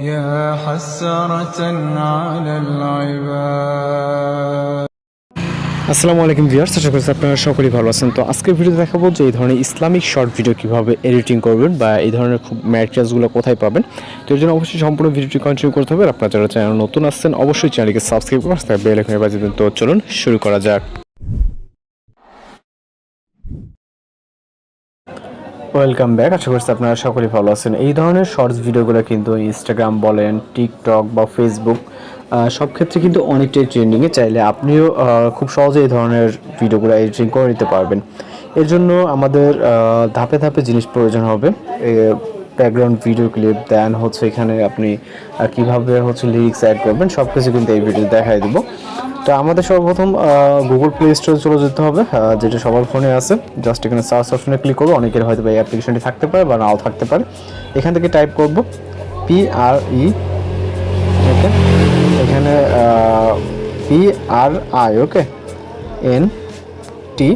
يا حسرة على العباد আসসালামু আলাইকুম ভিউয়ার্স আশা করছি আপনারা সকলেই ভালো আছেন তো আজকের ভিডিও দেখাবো যে এই ধরনের ইসলামিক শর্ট ভিডিও কিভাবে এডিটিং করবেন বা এই ধরনের খুব ম্যাটেরিয়ালসগুলো কোথায় পাবেন তো এর জন্য অবশ্যই সম্পূর্ণ ভিডিওটি কন্টিনিউ করতে হবে আর আপনারা যারা চ্যানেল নতুন আসছেন অবশ্যই চ্যানেলকে সাবস্ক্রাইব করুন তার বেল আইকনে বাজিয়ে দিন তো চলুন শুরু করা যাক ওয়েলকাম ব্যাক আশা করছি আপনারা সকলেই ভালো আছেন। এই ধরনের শর্টস ভিডিওগুলো কিন্তু ইনস্টাগ্রাম বলেন টিকটক বা ফেসবুক সব ক্ষেত্রে কিন্তু অনেকটাই ট্রেন্ডিংয়ে চাইলে আপনিও খুব সহজে এই ধরনের ভিডিওগুলো এডিটিং করে নিতে পারবেন। এর জন্য আমাদের ধাপে ধাপে জিনিস প্রয়োজন হবে। ব্যাকগ্রাউন্ড ভিডিও ক্লিপ দেন হচ্ছে এখানে আপনি কীভাবে হচ্ছে লিরিক্স অ্যাড করবেন সব কিছু কিন্তু এই ভিডিও দেখাই দেবো। তো আমাদের সর্বপ্রথম গুগল প্লে স্টোরে চলে যেতে হবে যেটা সবার ফোনে আছে। জাস্ট এখানে সার্চ অপশনে ক্লিক করব, অনেকের হয়তো এই অ্যাপ্লিকেশনটি থাকতে পারে বা নাও থাকতে পারে। এখান থেকে টাইপ করব পি আর ই ওকে এখানে P R I okay N T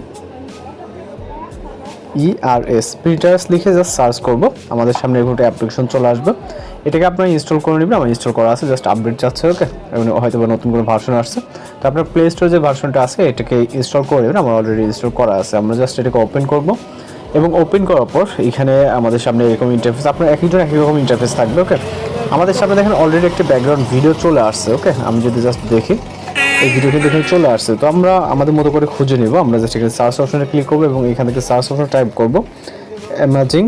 ERS printers লিখে জাস্ট সার্চ করব। আমাদের সামনে এরকম একটা অ্যাপ্লিকেশন চলে আসবে। এটাকে আপনারা ইনস্টল করে নেবেন, আমার ইনস্টল করা আছে জাস্ট আপডেট যাচ্ছে ওকে হয়তো বা নতুন কোনো ভার্সন আসছে। তো আপনার প্লে স্টোরে যে ভার্সনটা আছে, এটাকে ইনস্টল করে নেবেন, আমার অলরেডি ইনস্টল করা আছে। আমরা জাস্ট এটাকে ওপেন করব। এবং ওপেন করার পর এখানে আমাদের সামনে এরকম ইন্টারফেস আপনার এক একজন একই রকম ইন্টারফেস থাকবে ওকে আমাদের সামনে দেখেন অলরেডি একটা ব্যাকগ্রাউন্ড ভিডিও চলে আসছে ওকে আমি যদি জাস্ট দেখি। এই ভিডিও কিন্তু চলে আসছে। তো আমরা আমাদের মতো করে খুঁজে নিব। আমরা জাস্ট এখানে সার্চ অপশনে ক্লিক করব এবং এখান থেকে সার্চ অপশনে টাইপ করব। অ্যামাজিং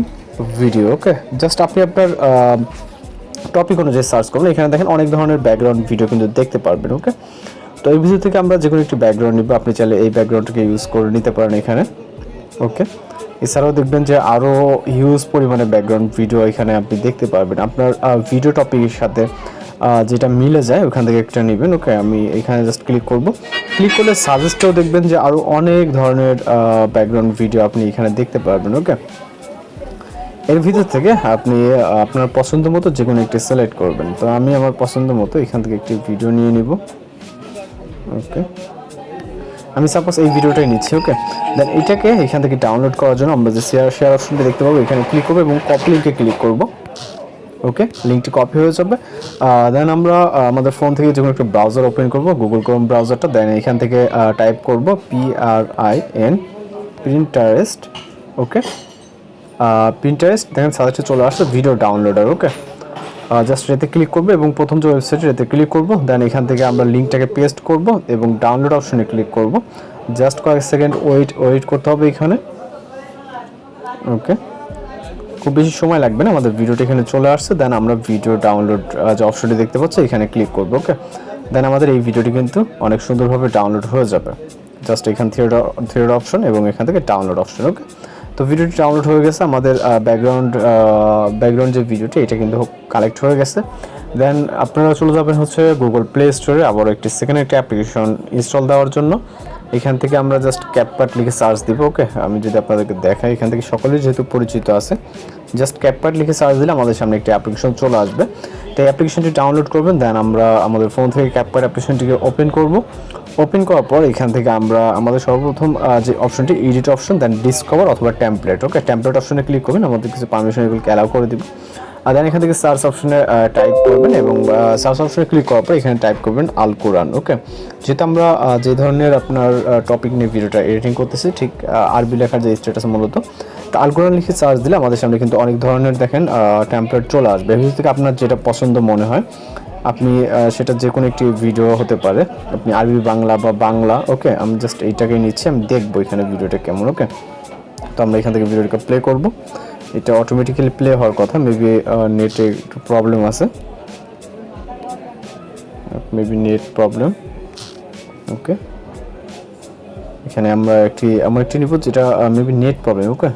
ভিডিও ওকে জাস্ট আপনি আপনার টপিক অনুযায়ী সার্চ করবেন এখানে দেখেন অনেক ধরনের ব্যাকগ্রাউন্ড ভিডিও কিন্তু দেখতে পারবেন ওকে তো এই ভিডিও থেকে আমরা যে কোনো একটি ব্যাকগ্রাউন্ড নিব। আপনি চাইলে এই ব্যাকগ্রাউন্ডটাকে ইউজ করে নিতে পারেন এখানে ওকে এছাড়াও দেখবেন যে আরও হিউজ পরিমাণে ব্যাকগ্রাউন্ড ভিডিও এখানে আপনি দেখতে পারবেন। আপনার ভিডিও টপিকের সাথে যেটা মিলে যায়, ওখান থেকে একটা নেবেন। ওকে আমি এখানে জাস্ট ক্লিক করব। ক্লিক করলে সাজেস্টেও দেখবেন যে আরও অনেক ধরনের ব্যাকগ্রাউন্ড ভিডিও আপনি এখানে দেখতে পারবেন ওকে এর ভিতর থেকে আপনি আপনার পছন্দ মতো যে কোনো একটি সিলেক্ট করবেন। তো আমি আমার পছন্দ মতো এখান থেকে একটি ভিডিও নিয়ে নিব। ওকে আমি সাপোজ এই ভিডিওটাই নিচ্ছি ওকে দেন এটাকে এখান থেকে ডাউনলোড করার জন্য আমরা যে শেয়ার শেয়ার অপশনটা দেখতে পাবো, এখানে ক্লিক করব এবং কপি লিঙ্কে ক্লিক করব। ওকে লিঙ্কটি কপি হয়ে যাবে। দেন আমরা আমাদের ফোন থেকে যে কোনো একটা ব্রাউজার ওপেন করব গুগল ক্রোম ব্রাউজারটা দেন এখান থেকে টাইপ করব P R I N Pinterest okay Pinterest দেখেন সাজেস্টে চলে আসছে ভিডিও ডাউনলোডার ওকে জাস্ট এতে ক্লিক করব এবং প্রথম যে ওয়েবসাইটে এতে ক্লিক করব দেন এখান থেকে আমরা লিঙ্কটাকে পেস্ট করব এবং ডাউনলোড অপশনে ক্লিক করব। জাস্ট কয়েক সেকেন্ড ওয়েট ওয়েট করতে হবে এখানে ওকে খুব বেশি সময় লাগবে না, আমাদের ভিডিওটা এখানে চলে আসছে। দেন আমরা ভিডিও ডাউনলোড যে অপশনটি দেখতে পাচ্ছি, এখানে ক্লিক করব ওকে দেন আমাদের এই ভিডিওটি কিন্তু অনেক সুন্দরভাবে ডাউনলোড হয়ে যাবে। জাস্ট এখান থিয়েটার থিয়েটার অপশন এবং এখান থেকে ডাউনলোড অপশন ওকে তো ভিডিওটি ডাউনলোড হয়ে গেছে, আমাদের ব্যাকগ্রাউন্ড ব্যাকগ্রাউন্ড যে ভিডিওটি এটা কিন্তু কালেক্ট হয়ে গেছে। দেন আপনারা চলে যাবেন হচ্ছে গুগল প্লে স্টোরে আবার একটি সেকেন্ড একটি অ্যাপ্লিকেশন ইনস্টল দেওয়ার জন্য। এখান থেকে আমরা জাস্ট ক্যাপকাট লিখে সার্চ দিব ওকে আমি যদি আপনাদেরকে দেখাই, এখান থেকে সকলেই যেহেতু পরিচিত আছে জাস্ট ক্যাপকাট লিখে সার্চ দিলে আমাদের সামনে একটি অ্যাপ্লিকেশন চলে আসবে। তো এই অ্যাপ্লিকেশনটি ডাউনলোড করবেন দেন আমরা আমাদের ফোন থেকে ক্যাপকাট অ্যাপ্লিকেশনটিকে ওপেন করব। ওপেন করার পর এখান থেকে আমরা আমাদের সর্বপ্রথম যে অপশনটি এডিট অপশন দেন ডিসকভার অথবা টেমপ্লেট ওকে টেমপ্লেট অপশনে ক্লিক করবেন, আমাদের কিছু পারমিশন এগুলোকে অ্যালাউ করে দিব আর দেন এখান থেকে সার্চ অপশনে টাইপ করবেন এবং সার্চ অপশনে ক্লিক করার পর এখানে টাইপ করবেন আল কোরআন ওকে যেহেতু আমরা যে ধরনের আপনার টপিক নিয়ে ভিডিওটা এডিটিং করতেছি, ঠিক আরবি লেখার যে স্ট্যাটাস মূলত, তো আল কোরআন লিখে সার্চ দিলে আমাদের সামনে কিন্তু অনেক ধরনের দেখেন টেমপ্লেট চলে আসবে। ভিতর থেকে আপনার যেটা পছন্দ মনে হয়, আপনি সেটা যে কোনো একটি ভিডিও হতে পারে। আপনি আরবি, বাংলা বা বাংলা ওকে আমি জাস্ট এইটাকে নিচ্ছি, আমি দেখব এখানে ভিডিওটা কেমন ওকে তো আমরা এখান থেকে ভিডিওটাকে প্লে করব। এটা অটোমেটিক্যালি প্লে হওয়ার কথা মেবি নেটে একটু প্রবলেম আছে। মেবি নেট প্রবলেম ওকে এখানে আমরা একটি এমন একটি নিব যেটা maybe net problem okay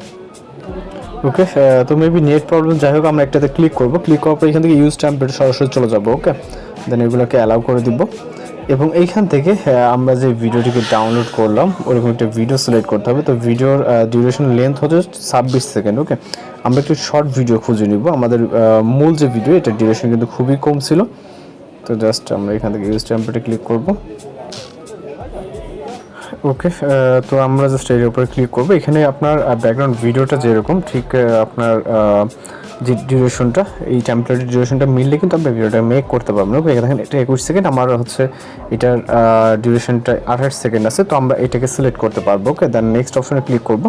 okay তো মেবি নেট প্রবলেম যাই হোক, আমরা একটাতে ক্লিক করব। ক্লিক করার পর এখান থেকে ইউজ ট্যাম্পলেট সরাসরি চলে যাব ওকে দেন এগুলোকে অ্যালাউ করে দিব। এবং এইখান থেকে আমরা যে ভিডিওটিকে ডাউনলোড করলাম, ওরকম একটা ভিডিও সিলেক্ট করতে হবে। তো ভিডিওর ডিউরেশন লেন্থ হচ্ছে ছাব্বিশ সেকেন্ড ওকে আমরা একটু শর্ট ভিডিও খুঁজে নিব। আমাদের মূল যে ভিডিও এটা ডিউরেশন কিন্তু খুবই কম ছিল। তো জাস্ট আমরা এখান থেকে ইউজ ট্যাম্পলেটে ক্লিক করব। ওকে তো আমরা জাস্ট এর উপরে ক্লিক করব। এখানে আপনার ব্যাকগ্রাউন্ড ভিডিওটা যেরকম, ঠিক আপনার যে ডিউরেশনটা এই টেম্পলেটের ডিউরেশনটা মিললে কিন্তু আপনি ভিডিওটা মেক করতে পারবেন ওকে দেখেন, এটা একুশ সেকেন্ড আমার হচ্ছে এটার ডিউরেশনটা আঠাশ সেকেন্ড আছে, তো আমরা এটাকে সিলেক্ট করতে পারব ওকে দেন নেক্সট অপশনে ক্লিক করব।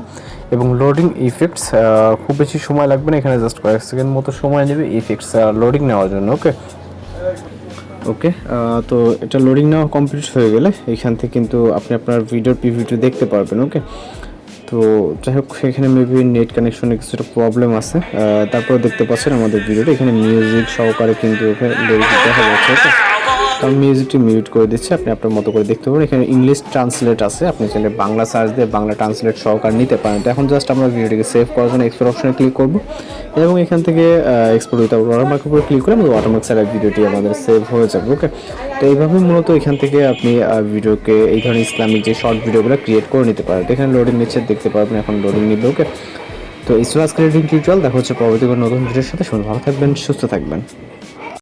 এবং লোডিং ইফেক্টস খুব বেশি সময় লাগবে না, এখানে জাস্ট কয়েক সেকেন্ড মতো সময় নেবে ইফেক্টস লোডিং নেওয়ার জন্য ওকে ওকে তো এটা লোডিং নেওয়া কমপ্লিট হয়ে গেলে এখান থেকে কিন্তু আপনি আপনার ভিডিওর পিভিটি দেখতে পারবেন ওকে তো যাই হোক, এখানে মেবি নেট কানেকশনে কিছুটা প্রবলেম আছে। তারপর দেখতে পাচ্ছেন আমাদের ভিডিওটা এখানে মিউজিক সহকারে কিন্তু দেখা যাচ্ছে আমি মিউজিকটি মিউট করে দিচ্ছি, আপনি আপনার মতো করে দেখতে পারেন। এখানে ইংলিশ ট্রান্সলেট আছে, আপনি চাইলে বাংলা সার্চ দিয়ে বাংলা ট্রান্সলেট সহকারে নিতে পারেন। তো এখন জাস্ট আমরা ভিডিওটিকে সেভ করার জন্য এক্সপোর্ট অপশনে ক্লিক করব এবং এখান থেকে এক্সপোর্ট উইথ ওয়াটারমার্কের উপরে ক্লিক করে আমাদের ওয়াটারমার্ক সাইডের ভিডিওটি আমাদের সেভ হয়ে যাবে ওকে তো এইভাবে মূলত এখান থেকে আপনি ভিডিওকে এই ধরনের ইসলামিক যে শর্ট ভিডিওগুলো ক্রিয়েট করে নিতে পারেন। তো এখানে লোডিং নিচ্ছে, দেখতে পারবেন এখন লোডিং নিবে ওকে তো ছিল আজকের টিউটোরিয়াল দেখা হচ্ছে পরবর্তী নতুন ভিডিওর সাথে। শুনুন ভালো থাকবেন, সুস্থ থাকবেন।